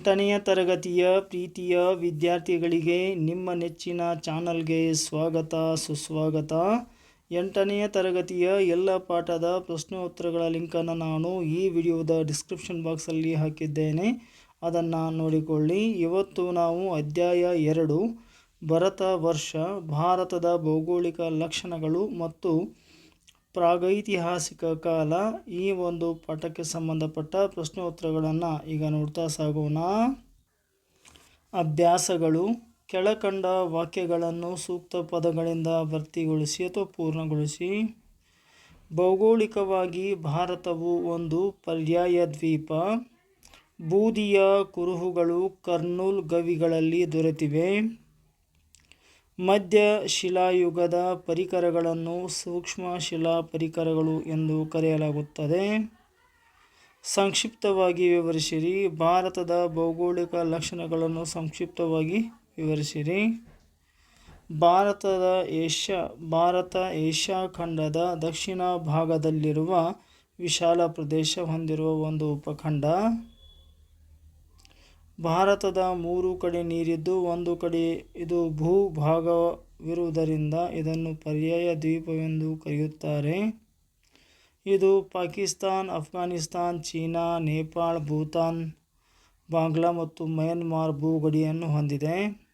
ಎಂಟನೆಯ ತರಗತಿಯ ಪ್ರೀತಿಯ ವಿದ್ಯಾರ್ಥಿಗಳಿಗೆ ನಿಮ್ಮ ನೆಚ್ಚಿನ ಚಾನಲ್ಗೆ ಸ್ವಾಗತ, ಸುಸ್ವಾಗತ. ಎಂಟನೆಯ ತರಗತಿಯ ಎಲ್ಲ ಪಾಠದ ಪ್ರಶ್ನೋತ್ತರಗಳ ಲಿಂಕನ್ನು ನಾನು ಈ ವಿಡಿಯೋದ ಡಿಸ್ಕ್ರಿಪ್ಷನ್ ಬಾಕ್ಸಲ್ಲಿ ಹಾಕಿದ್ದೇನೆ. ಅದನ್ನು ನೋಡಿಕೊಳ್ಳಿ. ಇವತ್ತು ನಾವು ಅಧ್ಯಾಯ ಎರಡು ಭರತ ವರ್ಷ ಭಾರತದ ಭೌಗೋಳಿಕ ಲಕ್ಷಣಗಳು ಮತ್ತು ಪ್ರಾಗೈತಿಹಾಸಿಕ ಕಾಲ ಈ ಒಂದು ಪಾಠಕ್ಕೆ ಸಂಬಂಧಪಟ್ಟ ಪ್ರಶ್ನೋತ್ತರಗಳನ್ನು ಈಗ ನೋಡ್ತಾ ಸಾಗೋಣ. ಅಭ್ಯಾಸಗಳು, ಕೆಳಕಂಡ ವಾಕ್ಯಗಳನ್ನು ಸೂಕ್ತ ಪದಗಳಿಂದ ಭರ್ತಿಗೊಳಿಸಿ ಅಥವಾ ಪೂರ್ಣಗೊಳಿಸಿ. ಭೌಗೋಳಿಕವಾಗಿ ಭಾರತವು ಒಂದು ಪರ್ಯಾಯ ದ್ವೀಪ. ಬೂದಿಯ ಕುರುಹುಗಳು ಕರ್ನೂಲ್ ಗವಿಗಳಲ್ಲಿ ದೊರೆತಿವೆ. ಮಧ್ಯ ಶಿಲಾಯುಗದ ಪರಿಕರಗಳನ್ನು ಸೂಕ್ಷ್ಮ ಶಿಲಾ ಪರಿಕರಗಳು ಎಂದು ಕರೆಯಲಾಗುತ್ತದೆ. ಸಂಕ್ಷಿಪ್ತವಾಗಿ ವಿವರಿಸಿರಿ. ಭಾರತದ ಭೌಗೋಳಿಕ ಲಕ್ಷಣಗಳನ್ನು ಸಂಕ್ಷಿಪ್ತವಾಗಿ ವಿವರಿಸಿರಿ. ಭಾರತದ ಏಷ್ಯಾ, ಭಾರತ ಏಷ್ಯಾ ಖಂಡದ ದಕ್ಷಿಣ ಭಾಗದಲ್ಲಿರುವ ವಿಶಾಲ ಪ್ರದೇಶ ಹೊಂದಿರುವ ಒಂದು ಉಪಖಂಡ. ಭಾರತದ ಮೂರು ಕಡೆ ನೀರಿದ್ದು ಒಂದು ಕಡೆ ಇದು ಭೂಭಾಗವಿರುವುದರಿಂದ ಇದನ್ನು ಪರ್ಯಾಯ ದ್ವೀಪವೆಂದು ಕರೆಯುತ್ತಾರೆ. ಇದು ಪಾಕಿಸ್ತಾನ್ ಅಫ್ಘಾನಿಸ್ತಾನ್ ಚೀನಾ, ನೇಪಾಳ, ಭೂತಾನ್, ಬಾಂಗ್ಲಾ ಮತ್ತು ಮಯನ್ಮಾರ್ ಭೂಗಡಿಯನ್ನು ಹೊಂದಿದೆ.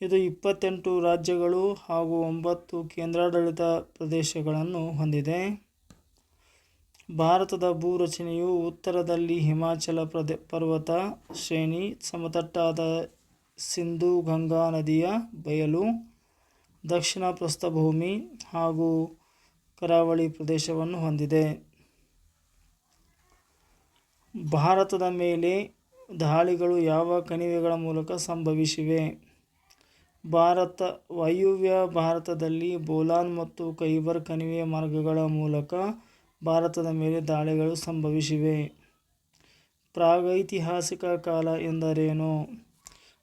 ಇದು ಇಪ್ಪತ್ತೆಂಟು ರಾಜ್ಯಗಳು ಹಾಗೂ ಒಂಬತ್ತು ಕೇಂದ್ರಾಡಳಿತ ಪ್ರದೇಶಗಳನ್ನು ಹೊಂದಿದೆ. ಭಾರತದ ಭೂರಚನೆಯು ಉತ್ತರದಲ್ಲಿ ಹಿಮಾಚಲ ಪ್ರದೇ, ಪರ್ವತ ಶ್ರೇಣಿ, ಸಮತಟ್ಟಾದ ಸಿಂಧೂ ಗಂಗಾ ನದಿಯ ಬಯಲು, ದಕ್ಷಿಣ ಪ್ರಸ್ಥಭೂಮಿ ಹಾಗೂ ಕರಾವಳಿ ಪ್ರದೇಶವನ್ನು ಹೊಂದಿದೆ. ಭಾರತದ ಮೇಲೆ ದಾಳಿಗಳು ಯಾವ ಕಣಿವೆಗಳ ಮೂಲಕ ಸಂಭವಿಸಿವೆ? ಭಾರತ, ವಾಯುವ್ಯ ಭಾರತದಲ್ಲಿ ಬೋಲಾನ್ ಮತ್ತು ಖೈಬರ್ ಕಣಿವೆ ಮಾರ್ಗಗಳ ಮೂಲಕ ಭಾರತದ ಮೇಲೆ ದಾಳಿಗಳು ಸಂಭವಿಸಿವೆ. ಪ್ರಾಗೈತಿಹಾಸಿಕ ಕಾಲ ಎಂದರೇನು?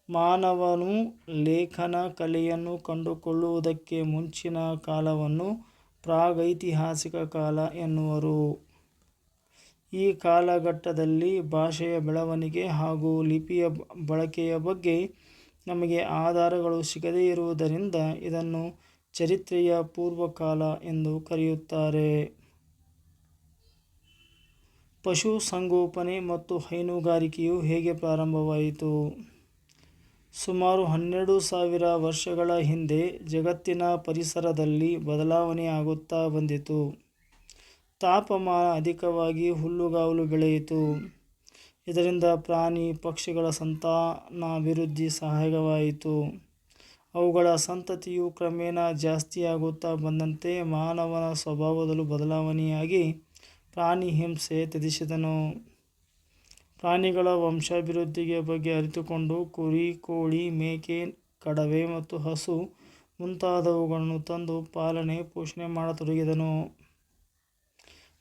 ಮಾನವನು ಲೇಖನ ಕಲೆಯನ್ನು ಕಂಡುಕೊಳ್ಳುವುದಕ್ಕೆ ಮುಂಚಿನ ಕಾಲವನ್ನು ಪ್ರಾಗೈತಿಹಾಸಿಕ ಕಾಲ ಎನ್ನುವರು. ಈ ಕಾಲಘಟ್ಟದಲ್ಲಿ ಭಾಷೆಯ ಬೆಳವಣಿಗೆ ಹಾಗೂ ಲಿಪಿಯ ಬಳಕೆಯ ಬಗ್ಗೆ ನಮಗೆ ಆಧಾರಗಳು ಸಿಗದೇ ಇರುವುದರಿಂದ ಇದನ್ನು ಚರಿತ್ರೆಯ ಪೂರ್ವಕಾಲ ಎಂದು ಕರೆಯುತ್ತಾರೆ. ಪಶುಸಂಗೋಪನೆ ಮತ್ತು ಹೈನುಗಾರಿಕೆಯು ಹೇಗೆ ಪ್ರಾರಂಭವಾಯಿತು? ಸುಮಾರು ಹನ್ನೆರಡು ಸಾವಿರ ವರ್ಷಗಳ ಹಿಂದೆ ಜಗತ್ತಿನ ಪರಿಸರದಲ್ಲಿ ಬದಲಾವಣೆ ಆಗುತ್ತಾ ಬಂದಿತು. ತಾಪಮಾನ ಅಧಿಕವಾಗಿ ಹುಲ್ಲುಗಾವಲು ಬೆಳೆಯಿತು. ಇದರಿಂದ ಪ್ರಾಣಿ ಪಕ್ಷಿಗಳ ಸಂತಾನಾಭಿವೃದ್ಧಿ ಸಹಾಯಕವಾಯಿತು. ಅವುಗಳ ಸಂತತಿಯು ಕ್ರಮೇಣ ಜಾಸ್ತಿಯಾಗುತ್ತಾ ಬಂದಂತೆ ಮಾನವನ ಸ್ವಭಾವದಲ್ಲೂ ಬದಲಾವಣೆಯಾಗಿ ಪ್ರಾಣಿ ಹಿಂಸೆ ತ್ಯಜಿಸಿದನು. ಪ್ರಾಣಿಗಳ ವಂಶಾಭಿವೃದ್ಧಿಗೆ ಬಗ್ಗೆ ಅರಿತುಕೊಂಡು ಕುರಿ, ಕೋಳಿ, ಮೇಕೆ, ಕಡವೆ ಮತ್ತು ಹಸು ಮುಂತಾದವುಗಳನ್ನು ತಂದು ಪಾಲನೆ, ಪೋಷಣೆ ಮಾಡತೊಡಗಿದನು.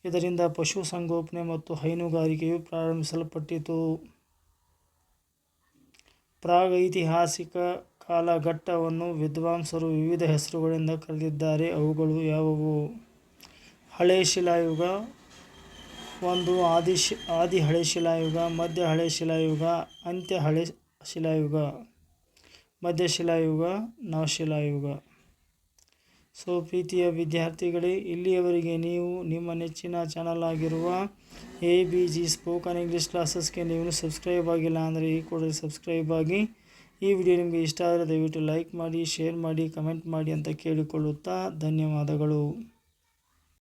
ಇದರಿಂದ ಪಶುಸಂಗೋಪನೆ ಮತ್ತು ಹೈನುಗಾರಿಕೆಯು ಪ್ರಾರಂಭಿಸಲ್ಪಟ್ಟಿತು. ಪ್ರಾಗೈತಿಹಾಸಿಕ ಕಾಲಘಟ್ಟವನ್ನು ವಿದ್ವಾಂಸರು ವಿವಿಧ ಹೆಸರುಗಳಿಂದ ಕರೆದಿದ್ದಾರೆ. ಅವುಗಳು ಯಾವುವು? ಹಳೆ ಶಿಲಾಯುಗ ಒಂದು ಆದಿ ಶಿ, ಆದಿ ಹಳೆ ಶಿಲಾಯುಗ, ಮಧ್ಯ ಹಳೆ ಶಿಲಾಯುಗ, ಅಂತ್ಯ ಹಳೆ ಶಿಲಾಯುಗ, ಮಧ್ಯ ಶಿಲಾಯುಗ ನವಶಿಲಾಯುಗ ಸೊ ಪ್ರೀತಿಯ ವಿದ್ಯಾರ್ಥಿಗಳೇ, ಇಲ್ಲಿಯವರೆಗೆ ನೀವು ನಿಮ್ಮ ನೆಚ್ಚಿನ ಚಾನಲ್ ಆಗಿರುವ A B G spoken English ಕ್ಲಾಸಸ್ಗೆ ನೀವು ಸಬ್ಸ್ಕ್ರೈಬ್ ಆಗಿಲ್ಲ ಅಂದರೆ ಈ ಕೂಡ ಸಬ್ಸ್ಕ್ರೈಬ್ ಆಗಿ, ಈ ವಿಡಿಯೋ ನಿಮಗೆ ಇಷ್ಟ ಆದರೆ ದಯವಿಟ್ಟು ಲೈಕ್ ಮಾಡಿ, ಶೇರ್ ಮಾಡಿ, ಕಮೆಂಟ್ ಮಾಡಿ ಅಂತ ಕೇಳಿಕೊಳ್ಳುತ್ತಾ ಧನ್ಯವಾದಗಳು.